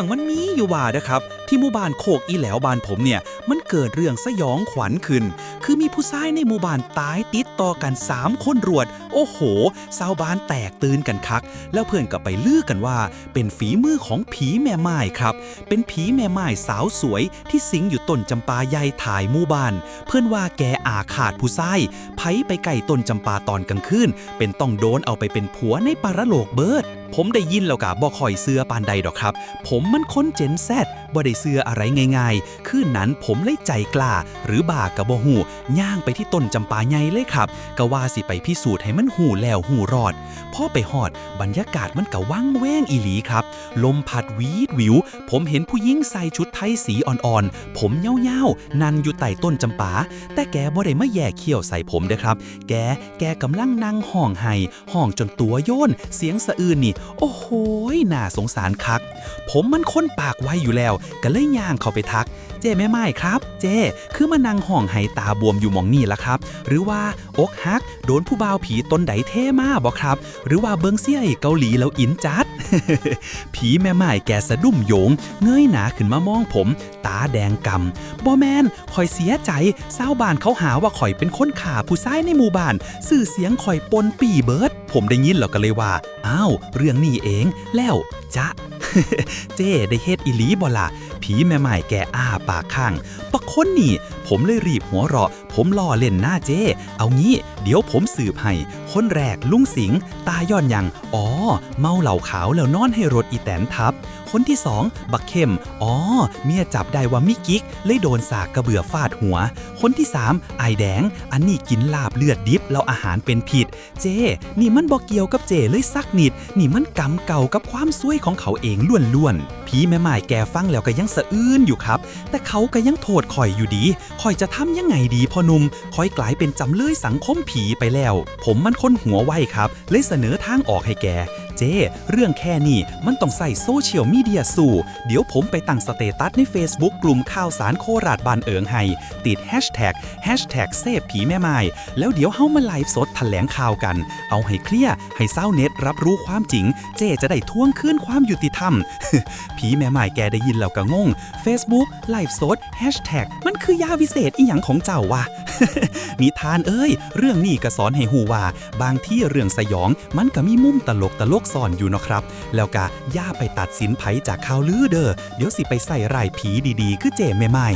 รื่องมันมีอยู่ว่านะครับ ที่หมู่บ้านโคกอีแหลวบ้านผมเนี่ย มัน เกิดเรื่องสยองขวัญขึ้น คือมีผู้ชายในหมู่บ้านตายติดต่อกัน 3 คนรวด โอ้โหชาวบ้านแตกตื่นกันคัก แล้วเพื่อนก็ไปลือกันว่า เป็นฝีมือของผีแม่ไม้ครับ เป็นผีแม่ไม้สาวสวยที่สิงอยู่ต้นจำปาใหญ่ถ่ายหมู่บ้าน เพื่อนว่าแกอาขาดผู้ชายไผไปไก่ต้นจำปาตอนกลางคืนเป็นต้องโดนเอาไปเป็นผัวในปารโลกเบิดผมได้ยินแล้วกะบ่คอยเสื้อปานใดดอกครับ ผมมันค้นเจนแซดบ่ได้เสื้ออะไรง่ายๆ คืนนั้นผมเลยใจกล้า หรือบากะบ่หูย่างไปที่ต้นจำปาใหญ่เลยครับก็ว่าสิไปพิสูจน์ให้มันหูแล้วหูรอดพอไปหอดบรรยากาศมันกะว่างแวงอีหลีครับ ลมพัดวีดวิว ผมเห็นผู้หญิงใส่ชุดไทยสีอ่อนๆ ผมเย้าๆ นันอยู่ใต้ต้นจำปา แต่แกบ่ได้มาแย่เขี้ยวใส่ผมเด้ครับ แกแกกำลังนั่งห้องไห้ห้องจนตัวโยน เสียงสะอื้นนี่ โอ้โหยน่าสงสารคัก ผมมันค้นปากไว้อยู่แล้ว ก็เลยย่างเข้าไปทัก เจ้แม่ไม้ครับเจ้ คือมานั่งห้องไห้ตาบวมอยู่มองนี่ละครับ หรือว่าอกฮัก โดนผู้บ่าวผีตนใดเท่มาบ่ครับ หรือว่าเบิงเสียเกาหลีแล้วอินจัด ผีแม่ไม้แกสะดุ้มโยง เงยหนาขึ้นมามองผม ตาแดงกำบอแมนคอยเสียใจเศร้าบ้านเขาหาว่าข่อยเป็นคนขาผู้ซ้ายในหมู่บ้านสื่อเสียงข่อยปนปีเบิร์ดผมได้ยินแล้วก็เลยว่า อ้าว เรื่องนี้เอง แล้วจ๊ะเจ้ได้เฮ็ดอีหลีบ่ล่ะ ผีแม่ไม้แกอ้าปากข้างปะคนนี่ ผมเลยรีบหัวเราะผมล่อเล่นหน้าเจ้ เอางี้ เดี๋ยวผมสืบให้คนแรกลุงสิง ตาย้อนยัง อ๋อ เมาเหล่าขาวแล้วนอนให้รถอีแตนทับ คนที่สองบักเข้ม อ๋อ เมียจับได้ว่ามิกิก เลยโดนสากกระเบือฟาดหัว คนที่สามไอแดง อันนี้กินลาบเลือดดิบแล้วอาหารเป็นผิด เจนี่มันบอกเกี่ยวกับเจเลยสักนิด นี่มันกรรมเก่ากับความซวยของเขาเองล้วนๆผีแม่ไม้แกฟังแล้วก็ยังสะอื้นอยู่ครับ แต่เขาก็ยังโทษข่อยอยู่ดีข่อยจะทำยังไงดีพอหนุ่มค่อยกลายเป็นจำเลยสังคมผีไปแล้ว ผมมันคนหัวไวครับ เลยเสนอทางออกให้แก เจ้เรื่องแค่นี้มันต้องใส่โซเชียลมีเดียสู่ เดี๋ยวผมไปตั้งสเตตัสใน Facebook กลุ่มข่าวสารโคราชบานเอิงให้ติดแฮชแท็กแฮชแท็กเซฟผีแม่ไม้แล้วเดี๋ยวเฮามาไลฟ์สดแถลงข่าวกัน เอาให้เคลียร์ให้เศร้าเน็ตรับรู้ความจริง เจ้จะได้ทวงคืนความยุติธรรม ผีแม่ไม้แกได้ยินแล้วก็งง Facebook ไลฟ์สดแฮชแท็กมันคือยาวิเศษอีหยังของเจ้าวะ นิทานเอ้ย เรื่องนี้ก็สอนให้หูว่า บางที่เรื่องสยอง มันก็มีมุมตลกตลกซ่อนอยู่นะครับ แล้วก็ย่าไปตัดสินไผจากข่าวลือเด้อเดี๋ยวสิไปใส่รายผีดีๆ คือเจไม่ไม่